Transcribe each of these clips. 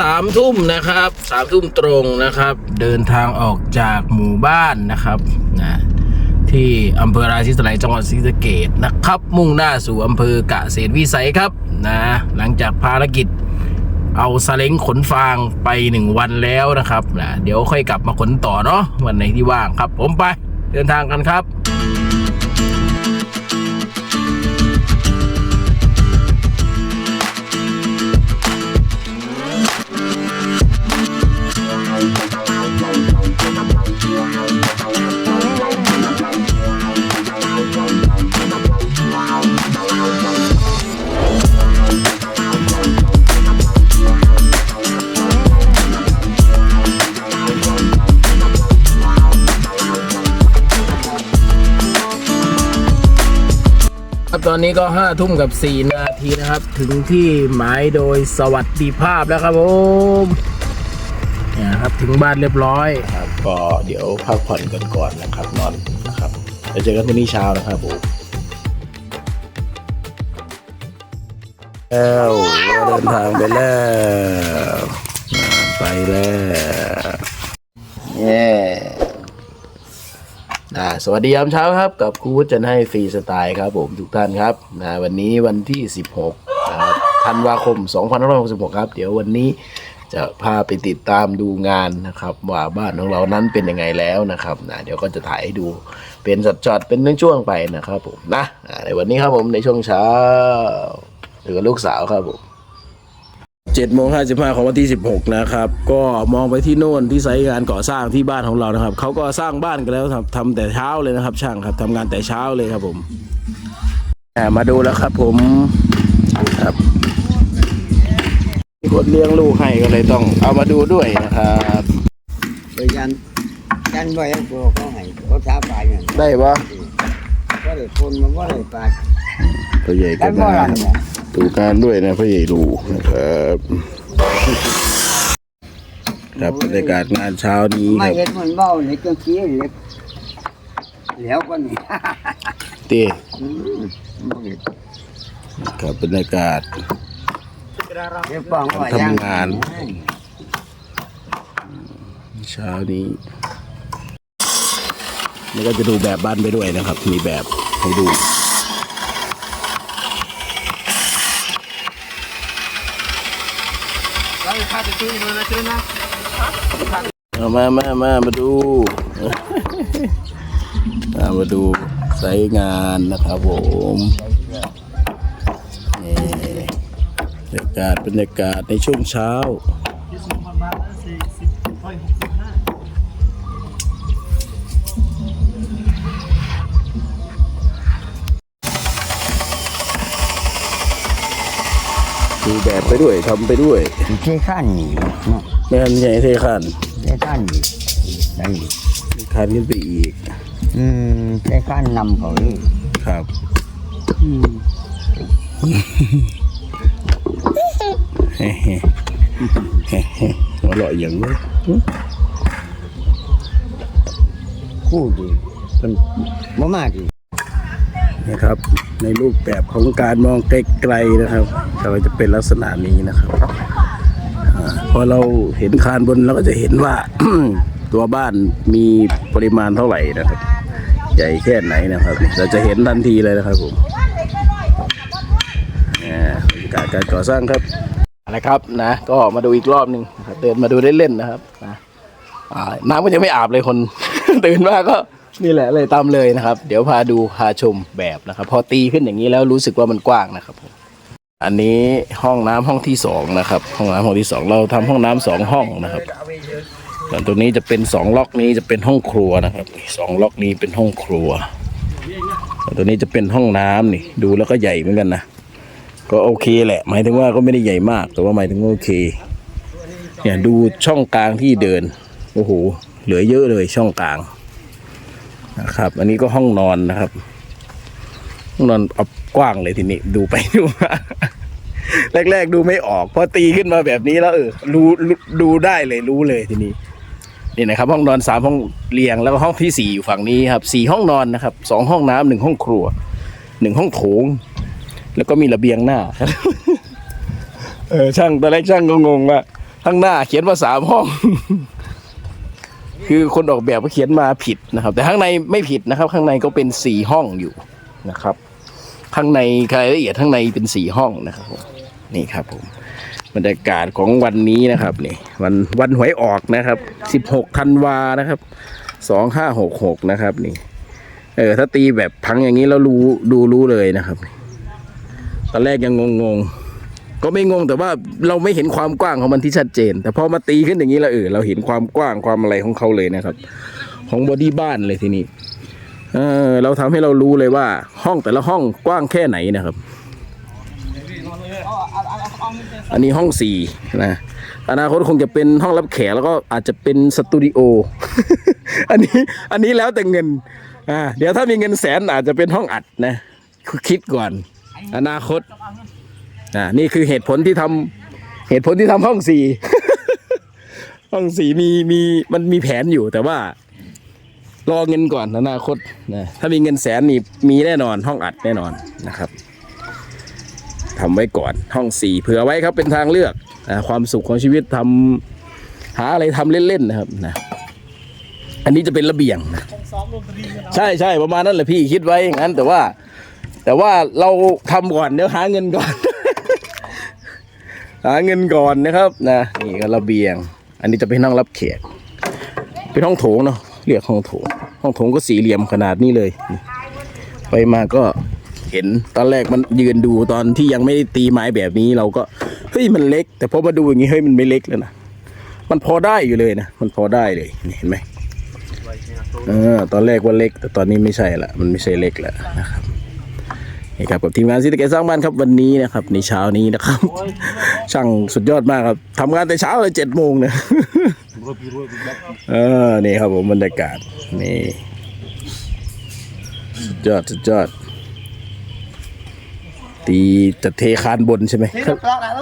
สามทุ่มนะครับสามทุ่มตรงนะครับ เดินทางออกจากหมู่บ้านนะครับนะที่อำเภอราชิสไลจังหวัดศรีสะเกดนะครับ มุ่งหน้าสู่อำเภอกะเกษวิสัยครับนะหลังจากภารกิจเอาซาเล้งขนฟางไปหนึ่งวันแล้วนะครับนะเดี๋ยวค่อยกลับมาขนต่อเนาะวันไหนที่ว่างครับ ผมไปเดินทางกันครับ อนนี้ก็ห้าทุ่มกับสี่นาทีนะครับ ถึงที่หมายโดยสวัสดิภาพแล้วครับผมเนี่ยครับถึงบ้านเรียบร้อยครับก็เดี๋ยวพักผ่อนกันก่อนนะครับนอนนะครับจะเจอกันพรุ่งนี้เช้านะครับผมแล้วเดินทางไปแล้วไปแล้วเย้ สวัสดียามเช้าครับ กับครูวุฒิจันให้ฟรีสไตล์ครับผมทุกท่านครับนะวันนี้วันที่ 16นะครับธันวาคม 2566 ครับ เดี๋ยววันนี้จะพาไปติดตามดูงานนะครับ ว่าบ้านของเรานั้นเป็นยังไงแล้วนะครับนะเดี๋ยวก็จะถ่ายให้ดูเป็นช็อตๆเป็นช่วงไปนะครับผมนะในวันนี้ครับผมในช่วงเช้าอยู่กับลูกสาวครับผม เจ็ดโมงห้าสิบห้าของวันที่สิบหกนะครับ ก็มองไปที่โน่นที่ไซต์งานก่อสร้างที่บ้านของเรานะครับเขาก็สร้างบ้านกันแล้วครับทำแต่เช้าเลยนะครับ ช่างครับทำงานแต่เช้าเลยครับผมอ่ามาดูแล้วครับผมครับมีคนเลี้ยงลูกให้ก็เลยต้องเอามาดูด้วยนะครับไปยันยันไว้ให้พวกเขาให้เขาช้าไปเนี่ยได้ปะก็เลยคนมันก็เลยไปพ่อใหญ่กัก็นบ่มาล่ะเนี่ย ดูการด้วยนะพ่อใหญ่ดูนะครับครับบรรยากาศงานเช้านี้คไม่รับเห็นมันเบ้าเลยจังกี้เลยแล้วก็นี่ เต้อืมบ่เห็นครับบรรยากาศ เดี๋ยวฟังว่าทำงาน เช้านี้แล้วก็จะดูแบบบ้านไปด้วยนะครับ มีแบบให้ดู เอามามามามาดู มามาดูไซต์งานนะครับผมนี่บรรยากาศบรรยากาศในช่วงเช้า ดูแบบไปด้วยทำไปด้วยเท่ขั้นนี่เนาะแม่นใหญ่เทขันเท่ขั้นนี่ได้ขันขึ้นไปอีก อืมเท่ขั้นนำเขาเลยครับอืมเฮ้เฮ้เฮ้เฮ้หัวเราะอย่างนี้คู่ดีเป็นบ่มากดี นะครับ ในรูปแบบของการมองไกลๆนะครับเราจะเป็นลักษณะนี้นะครับอพอเราเห็นคานบนเราก็จะเห็นว่าตัวบ้านมีปริมาณเท่าไหร่นะครับ ใหญ่แค่ไหนนะครับ เราจะเห็นทันทีเลยนะครับผมอ่าบรรยากาศการก่อสร้างครับอะไรครับนะ ก็มาดูอีกรอบหนึ่งนะครับเดินมาดูเล่นๆนะครับนะน้ำก็ยังไม่อาบเลยคน ตื่นมาก็ นี่แหละเลยตามเลยนะครับ เดี๋ยวพาดูพาชมแบบนะครับ พอตีขึ้นอย่างนี้แล้วรู้สึกว่ามันกว้างนะครับผมอันนี้ห้องน้ำห้องที่สองนะครับ ห้องน้ำห้องที่สองเราทำห้องน้ำสองห้องนะครับส่วนตัวนี้จะเป็นสองล็อกนี้จะเป็นห้องครัวนะครับสองล็อกนี้เป็นห้องครัวส่วนตัวนี้จะเป็นห้องน้ำนี่ดูแล้วก็ใหญ่เหมือนกันนะก็โอเคแหละ หมายถึงว่าก็ไม่ได้ใหญ่มาก แต่ว่าหมายถึงว่าโอเคเนี่ยดูช่องกลางที่เดินโอ้โหเหลือเยอะเลยช่องกลาง นะครับ อันนี้ก็ห้องนอนนะครับห้องนอนเอากว้างเลยทีนี้ ดูไปดูมาแรก ๆ ดูไม่ออกพอตีขึ้นมาแบบนี้แล้วเออรู้ดูได้เลยรู้เลยทีนี้นี่นะครับ ห้องนอนสามห้องเรียงแล้วก็ห้องที่สี่อยู่ฝั่งนี้ครับสี่ห้องนอนนะครับสองห้องน้ำหนึ่งห้องครัวหนึ่งห้องโถง แล้วก็มีระเบียงหน้าครับเออช่างตอนแรกช่างก็งงว่าข้างหน้าเขียนว่าสามห้อง คือคนออกแบบก็เขียนมาผิดนะครับ แต่ข้างในไม่ผิดนะครับ ข้างในก็เป็นสี่ห้องอยู่นะครับ ข้างในรายละเอียดข้างในเป็นสี่ห้องนะครับผมนี่ครับผมบรรยากาศของวันนี้นะครับนี่วันวันหวยออกนะครับสิบหกธันวานะครับสองห้าหกหกนะครับนี่ เออถ้าตีแบบพังอย่างนี้แล้วรู้ดูรู้เลยนะครับ ตอนแรกยังงงๆ ก็ไม่งงแต่ว่าเราไม่เห็นความกว้างของมันที่ชัดเจน แต่พอมาตีขึ้นอย่างนี้แล้วเออเราเห็นความกว้างความอะไรของเขาเลยนะครับ ของบอดี้บ้านเลยทีนี้เออเราทำให้เรารู้เลยว่า ห้องแต่ละห้องกว้างแค่ไหนนะครับ อันนี้ห้องสี่นะอนาคตคงจะเป็นห้องรับแขกแล้วก็อาจจะเป็นสตูดิโออันนี้อันนี้แล้วแต่เงินอ่าเดี๋ยวถ้ามีเงินแสนอาจจะเป็นห้องอัดนะคิดก่อน อนาคต่านี่คือเหตุผลที่ทำเหตุผลที่ทำห้องสี่ห้องสี่มีมีมันมีแผนอยู่แต่ว่า รอเงินก่อนอนาคตนะถ้ามีเงินแสนนี่มีแน่นอนห้องอัดแน่นอนนะครับทำไว้ก่อนห้องสี่เผื่อไว้ครับเป็นทางเลือกอ่าความสุขของชีวิตทำหาอะไรทำเล่นๆนะครับนะอันนี้จะเป็นระเบียงนะใช่ใช่ประมาณนั้นแหละพี่คิดไว้อย่างนั้น แต่ว่า แต่ว่าเราทำก่อนเดี๋ยวหาเงินก่อน หาเงินก่อนนะครับนะนี่ก็ระเบียง อันนี้จะเป็นห้องรับแขกเป็นห้องโถงเนาะเรียกห้องโถง ห้องโถงก็สี่เหลี่ยมขนาดนี้เลยไปมาก็เห็นตอนแรกมันยืนดูตอนที่ยังไม่ได้ตีไม้แบบนี้เราก็เฮ้ยมันเล็ก แต่พอมาดูอย่างนี้เฮ้ยมันไม่เล็กแล้วนะมันพอได้อยู่เลยนะมันพอได้เลยเห็นไหมเออตอนแรกว่าเล็ก แต่ตอนนี้ไม่ใช่ละมันไม่ใช่เล็กแล้วนะครับ นี่ครับกับทีมงานซิตเกตสร้างบ้านครับวันนี้นะครับในเช้านี้นะครับ ช่างสุดยอดมากครับทำงานแต่เช้าเลยเจ็ดโมงเนี่ยเออนี่ครับผมบรรยากาศนี่สุดยอดสุดยอด ตีจะเทคานบนใช่ไหม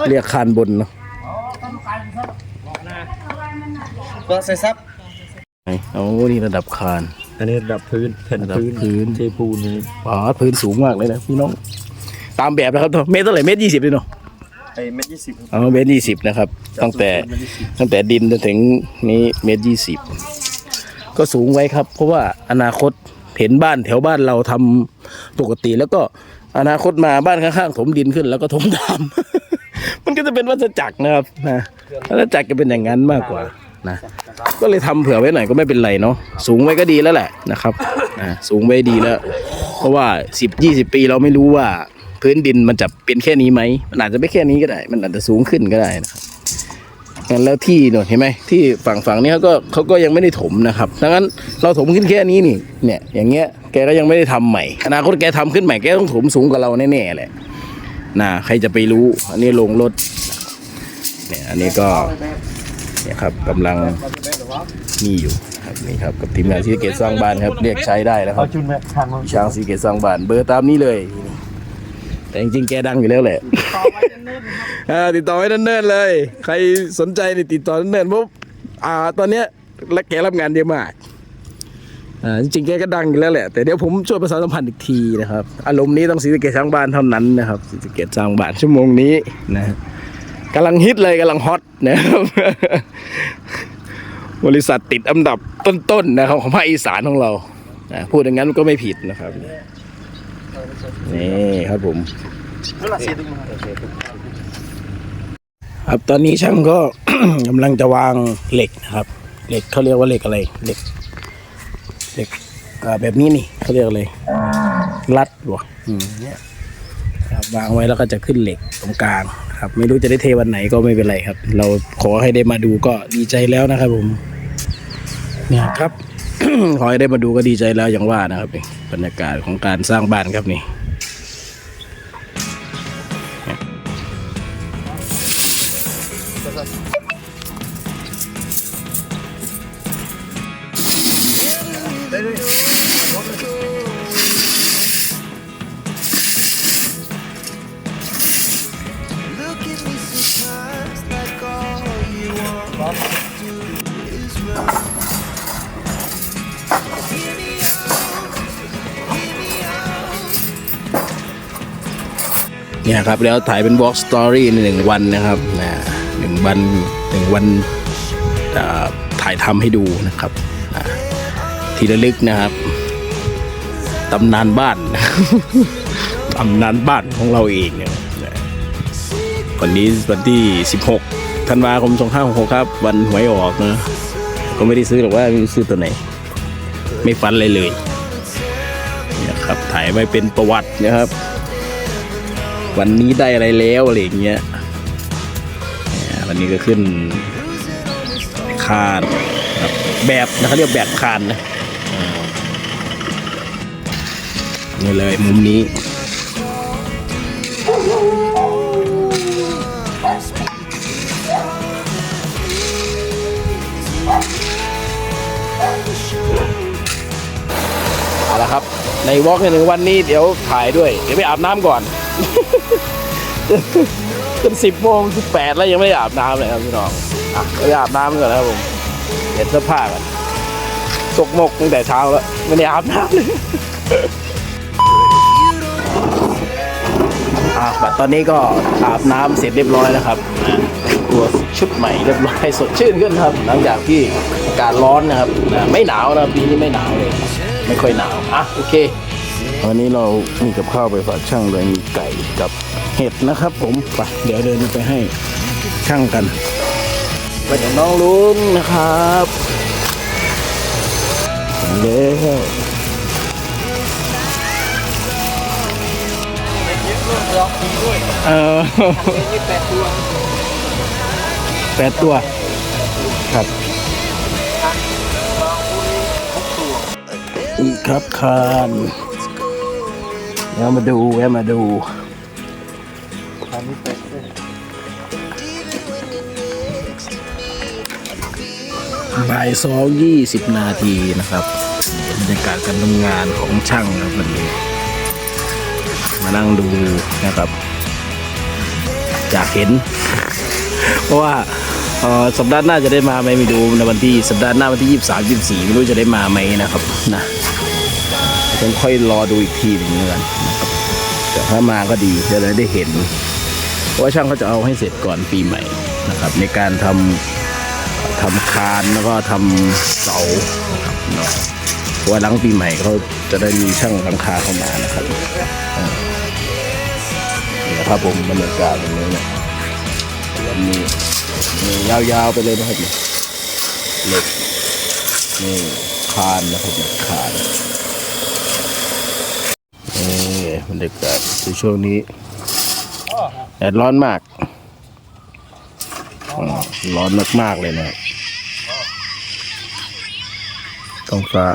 เรียกคานบนเนาะก็ใส่ซับโอ้นี่ระดับคาน อันนี้ระดับพื้นแผ่นระดับพื้นพื้น เทปูนนี่อ๋อพื้นสูงมากเลยนะพี่น้อง ตามแบบนะครับเมตรเท่าไหร่เมตรยี่สิบเลยเนาะไอ้เม็ดยี่สิบอ๋อเมตรยี่สิบนะครับ ตั้งแต่ตั้งแต่ดินจนถึงนี้เมตรยี่สิบก็สูงไว้ครับ เพราะว่าอนาคตเห็นบ้านแถวบ้านเราทำปกติ แล้วก็อนาคตมาบ้านข้างๆถมดินขึ้น แล้วก็ถมตาม มันก็จะเป็นวัฏจักรนะครับนะวัฏจักรจะเป็นอย่างนั้นมากกว่า นะก็เลยทำเผื่อไว้หน่อยก็ไม่เป็นไรเนาะสูงไว้ก็ดีแล้วแหละนะครับอ่าสูงไว้ดีแล้ว เพราะว่าสิบยี่สิบปีเราไม่รู้ว่า พื้นดินมันจะเป็นแค่นี้ไหมมันอาจจะไม่แค่นี้ก็ได้ มันอาจจะสูงขึ้นก็ได้นะครับงั้นแล้วที่เนอะเห็นไหมที่ฝั่งฝั่งนี้เขาก็เขาก็ยังไม่ได้ถมนะครับดังนั้นเราถมขึ้นแค่นี้นี่เนี่ยอย่างเงี้ยแกก็ยังไม่ได้ทำใหม่อนาคตแกทำขึ้นใหม่แกต้องถมสูงกว่าเราแน่ๆแหละนะใครจะไปรู้ อันนี้ลงรถเนี่ยอันนี้ก็ เนี่ยครับกำลังนี่อยู่ครับนี่ครับกับทีมงานซีเกตสร้างบ้านครับเรียกใช้ได้แล้วครับจุนแม่ทางช้างซีเกตสร้างบ้านเบอร์ตามนี้เลย แต่จริงๆแกดังอยู่แล้วแหละอ่าติดต่อไว้เนิ่นๆเลย ใครสนใจนี่ติดต่อเนิ่นๆเพราะอ่าตอนเนี้ยและแกรับงานเยอะมากอ่าจริงๆแกก็ดังอยู่แล้วแหละ แต่เดี๋ยวผมช่วยประชาสัมพันธ์อีกทีนะครับ อารมณ์นี้ต้องซีเกตสร้างบ้านเท่านั้นนะครับซีเกตสร้างบ้านชั่วโมงนี้นะ กำลังฮิตเลยกำลังฮอตนะครับบริษัทติดอันดับต้นๆนะครับของภาคอีสานของเราพูดอย่างนั้นก็ไม่ผิดนะครับนี่ครับผมครับตอนนี้ช่างก็กำลังจะวางเหล็กนะครับ เหล็กเขาเรียกว่าเหล็กอะไรเหล็กเหล็กแบบนี้นี่เขาเรียกอะไรรัดวะอืมเนี่ยครับวางไว้แล้วก็จะขึ้นเหล็กตรงกลาง ครับ ไม่รู้จะได้เทวันไหนก็ไม่เป็นไรครับ เราขอให้ได้มาดูก็ดีใจแล้วนะครับ ผมเนี่ยครับขอให้ได้มาดูก็ดีใจแล้วอย่างว่านะครับนี่บรรยากาศของการสร้างบ้านครับนี่ ครับ แล้วถ่ายเป็นบล็อกสตอรี่ในหนึ่งวันนะครับนะหนึ่งวันหนึ่งวันถ่ายทำให้ดูนะครับทีละลึกนะครับตำนานบ้านตำนานบ้านของเราเองเนี่ยวันนี้วันที่ 16 ธันวาคม 2566 ครับ วันหวยออกนะก็ไม่ได้ซื้อหรอกว่าซื้อตัวไหน ไม่ฟันเลยเลยนี่ยครับถ่ายไว้เป็นประวัตินะครับ วันนี้ได้อะไรแล้วอะไรอย่างเงี้ยวันนี้ก็ขึ้นคานครับแบบนะเขาเรียกแบบคานนะนี่เลยมุมนี้เอาละครับ ในวอล์กในหนึ่งวันนี้เดี๋ยวถ่ายด้วย เดี๋ยวไปอาบน้ำก่อน จนสิบโมงสิบแปดแล้วยังไม่ได้อาบน้ำเลยครับพี่น้องอะไปอาบน้ำก่อนนะครับผมเห็นเสื้อผ้ากันสกมกตั้งแต่เช้าแล้วไม่ได้อาบน้ำเลยอะบัดตอนนี้ก็อาบน้ำเสร็จเรียบร้อยแล้วครับอะตัวชุดใหม่เรียบร้อยสดชื่นขึ้นครับ หลังจากที่อากาศร้อนนะครับนะไม่หนาวนะปีนี้ไม่หนาวเลย ไม่ค่อยหนาวอะโอเควันนี้เรามีกับข้าวไปฝากช่างเลยมีไก่กับ ห็ดนะครับผมไปเดี๋ยวเดินไปให้ช่างกันไปเดี๋ยวน้องลุงนะครับเด้อเออแปดตัว ครับอีกครับคานแวะมาดูแวะมาดู บ่ายสองยี่สิบนาทีนะครับบรรยากาศการทำงานของช่างครับวันนี้ มานั่งดูนะครับอยากเห็น เพราะว่าสัปดาห์หน้าจะได้มาไหมไม่ดูในวันที่สัปดาห์หน้าวันที่ยี่สามยี่สี่ไม่รู้จะได้มาไหมนะครับนะต้องค่อยรอดูอีกทีหนึ่งแล้วกันนะครับแต่ถ้ามาก็ดีจะได้ได้เห็น ว่าช่างเขาจะเอาให้เสร็จก่อนปีใหม่นะครับ ในการทำทำคานแล้วก็ทำเสานะครับเนาะเพราะว่าหลังปีใหม่เขาจะได้มีช่างหลังคาเข้ามานะครับนี่นะครับผมบรรยากาศอย่างนี้เนี่ยวันนี้นี่ยาวๆไปเลยนะครับเนี่ยเหล็กนี่คานนะครับเนี่ยคานนี่บรรยากาศในช่วงนี้ แดดร้อนมากอ่าร้อนมากๆเลยนะท้องฟ้า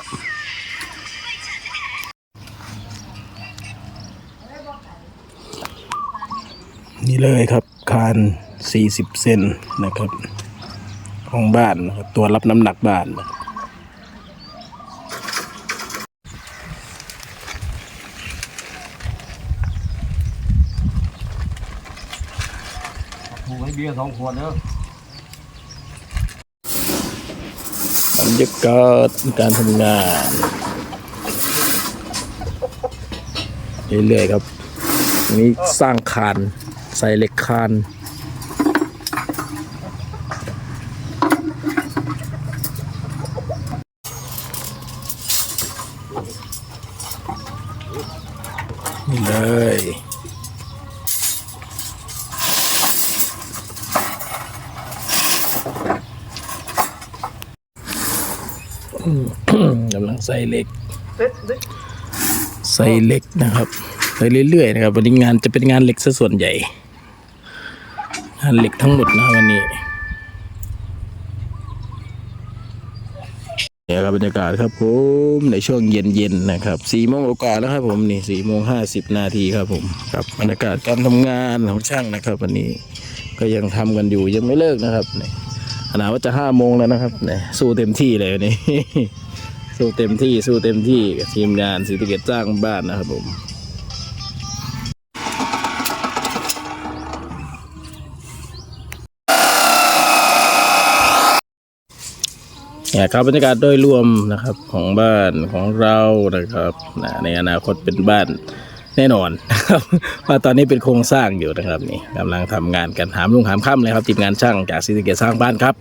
นี่เลยครับ คาน 40 เซนนะครับ ของบ้านนะครับ ตัวรับน้ำหนักบ้านนะครับ ถูกให้ เบียร์สองขวดเนอะบรรยากาศการทำงานเรื่อยๆครับ นี้สร้างคานใส่เหล็กคานนี่เลย กำลัง ใส่เหล็ก ใส่เหล็กนะครับไปเรื่อยๆนะครับ วันนี้งานจะเป็นงานเหล็กซะส่วนใหญ่ งานเหล็กทั้งหมดนะครับวันนี้เนี่ยครับบรรยากาศครับผมในช่วงเย็นๆนะครับสี่โมงโอกาสแล้วครับผมนี่สี่โมงห้าสิบนาทีครับผมครับบรรยากาศการทำงานของช่างนะครับ วันนี้ก็ยังทำกันอยู่ยังไม่เลิกนะครับนี่ขนาดว่าจะห้าโมงแล้วนะครับนี่สู้เต็มที่เลยวันนี้ สู้เต็มที่สู้เต็มที่กับทีมงานสีสะเกตจ้างบ้านนะครับผมเนี่ยครับบรรยากาศโดยรวมนะครับของบ้านของเรานะครับนะในอนาคตเป็นบ้านแน่นอนนะครับว่าตอนนี้เป็นโครงสร้างอยู่นะครับนี่กำลังทำงานกันหามลุงหามค่ำเลยครับทีมงานช่างจากศรีสะเกษสร้างบ้านครับ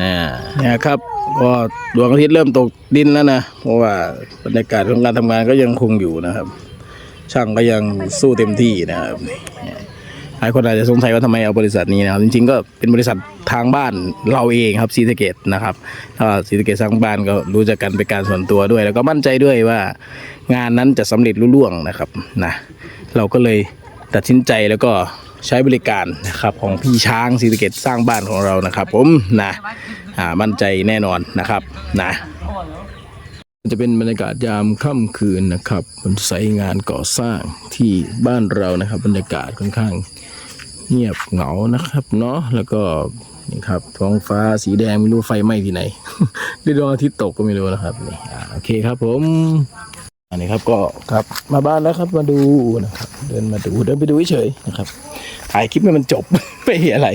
อ่าเนี่ยครับ ก็ดวงอาทิตย์เริ่มตกดินแล้วนะ เพราะว่าบรรยากาศของการทำงานก็ยังคงอยู่นะครับ ช่างก็ยังสู้เต็มที่นะครับหลายคนอาจจะสงสัยว่าทำไมเอาบริษัทนี้นะครับ จริงๆก็เป็นบริษัททางบ้านเราเองครับซีสะเกตนะครับถ้าศรีสะเกตสร้างบ้านก็รู้จักกันเป็นการส่วนตัวด้วย แล้วก็มั่นใจด้วยว่างานนั้นจะสำเร็จรุ่ล่วงนะครับนะเราก็เลยตัดสินใจแล้วก็ใช้บริการนะครับของพี่ช้างศรีสะเกตสร้างบ้านของเรานะครับ ผมนะ อ่ามั่นใจแน่นอนนะครับนะจะเป็นบรรยากาศยามค่ำคืนนะครับบนไซงานก่อสร้างที่บ้านเรานะครับ บรรยากาศค่อนข้างเงียบเหงานะครับเนาะแล้วก็นี่ครับท้องฟ้าสีแดงไม่รู้ไฟไหม้ที่ไหนหรือดวงอาทิตย์ตกก็ไม่รู้นะครับนี่อ่าโอเคครับผม อันนี้ครับก็ครับมาบ้านแล้วครับมาดูนะครับ เดินมาดูเดินไปดูเฉยนะครับถ่ายคลิปให้มันจบไม่มีอะไร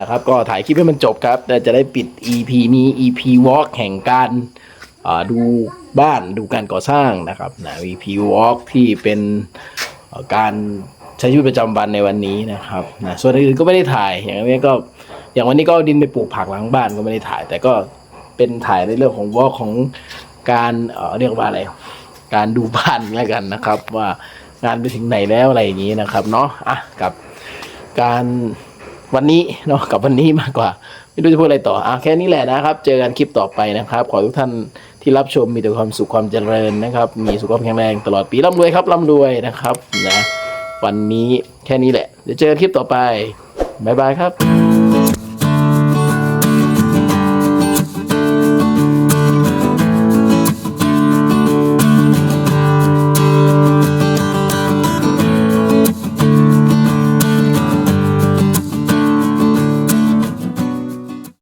นะครับก็ถ่ายคลิปให้มันจบครับแต่จะได้ปิด EP นี้ EP Walk แห่งการดูบ้านดูการก่อสร้างนะครับนะ EP Walk ที่เป็นการใช้ชีวิตประจำวันในวันนี้นะครับนะส่วนอื่นก็ไม่ได้ถ่ายอย่างนี้ก็อย่างวันนี้ก็ดินไปปลูกผักหลังบ้านก็ไม่ได้ถ่าย แต่ก็เป็นถ่ายในเรื่องของ Walk ของการเอ่อเรียกว่าอะไร การดูบ้านแล้วกันนะครับ ว่างานไปถึงไหนแล้วอะไรอย่างนี้นะครับเนาะอะกับการ วันนี้เนาะกับวันนี้มากกว่า ไม่รู้จะพูดอะไรต่ออะแค่นี้แหละนะครับ เจอกันคลิปต่อไปนะครับ ขอทุกท่านที่รับชมมีแต่ความสุขความเจริญนะครับ มีสุขภาพแข็งแรงตลอดปีร่ำรวยครับร่ำรวยนะครับนะวันนี้แค่นี้แหละเดี๋ยวเจอกันคลิปต่อไปบ๊ายบายครับ